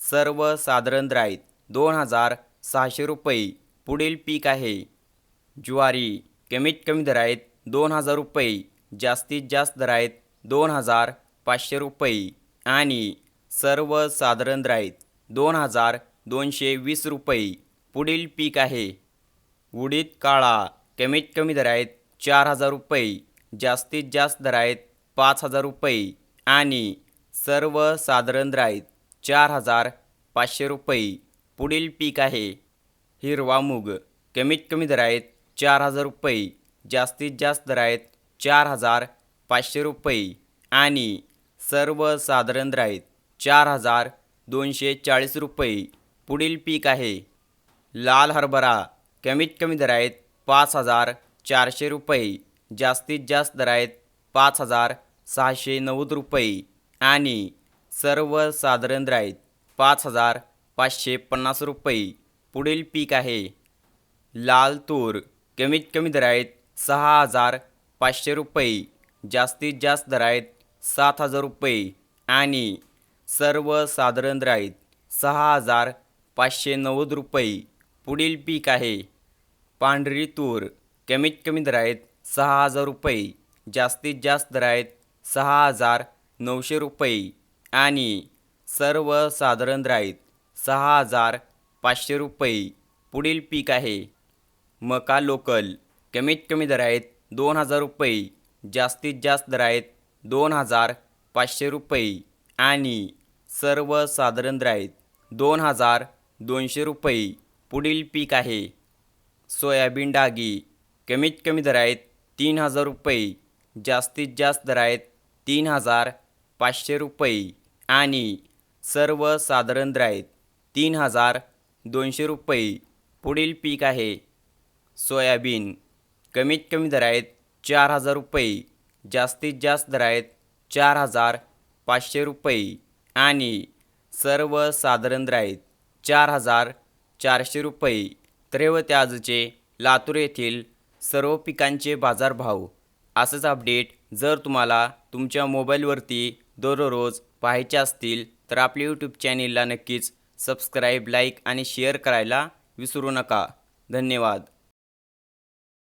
सर्वसाधारण साधारण आहेत दोन हजार सहाशे रुपये पुढील पीक आहे. ज्वारी कमीत कमी दर आहेत दोन हजार रुपये जास्तीत जास्त दर आहेत दोन हजार पाचशे रुपये आणि सर्वसाधारण साधारण आहेत दोन हजार दोनशे वीस रुपये पुढील पीक आहे. उडीद काळा कमीत कमी दर आहेत चार हजार रुपये जास्तीत जास्त दर आहेत पाच हजार रुपये आणि सर्वसाधारण साधारण आहेत चार हजार पाचशे रुपये. पुढील पीक आहे. हिरवा मूग. कमीत कमी दर आहेत चार हजार रुपये. जास्तीत जास्त दर आहेत चार हजार पाचशे रुपये. आणि सर्वसाधारण दर आहेत चार हजार दोनशे चाळीस रुपये. पुढील पीक आहे. लाल हरभरा. कमीत कमी दर आहेत पाच हजार चारशे रुपये. जास्तीत जास्त दर आहेत पाच हजार सहाशे नव्वद रुपये. आणि सर्वसाधारण साधारण आहेत पाच हजार पाचशे पन्नास रुपये. पुढील पीक आहे. लाल तूर कमीत कमी दर आहेत सहा हजार पाचशे रुपये. जास्तीत जास्त दर आहेत सात हजार रुपये. आणि सर्वसाधारण साधारण आहेत सहा हजार पाचशे नव्वद रुपये. पुढील पीक आहे. पांढरी तूर कमीत कमी दर आहेत सहा हजार रुपये. जास्तीत जास्त दर आहेत सहा हजार नऊशे रुपये. आणि सर्वसाधारण राईत सहा हजार पाचशे रुपये पुढील पीक आहे. मका लोकल कमीत कमी दर आहेत दोन हजार रुपये जास्तीत जास्त दर आहेत दोन हजार पाचशे रुपये आणि सर्वसाधारण राईत दोन हजार दोनशे रुपये पुढील पीक आहे. सोयाबीन डागी कमीत कमी दर आहेत तीन हजार रुपये जास्तीत जास्त दर आहेत तीन हजार पाचशे रुपये आणि सर्वसाधारण साधारण द्रायत तीन हजार दोनशे रुपये पुढील पीक आहे. सोयाबीन कमीत कमी दर आहेत चार हजार रुपये जास्तीत जास्त दर आहेत चार हजार पाचशे रुपये आणि सर्वसाधारण दर आहेत चार हजार चारशे रुपये. तर आजचे लातूर येथील सर्व पिकांचे बाजारभाव असंच अपडेट जर तुम्हाला तुमच्या मोबाईलवरती दररोज पाहायचे असतील तर आपल्या यूट्यूब चॅनेलला नक्कीच सबस्क्राईब लाईक आणि शेअर करायला विसरू नका. धन्यवाद.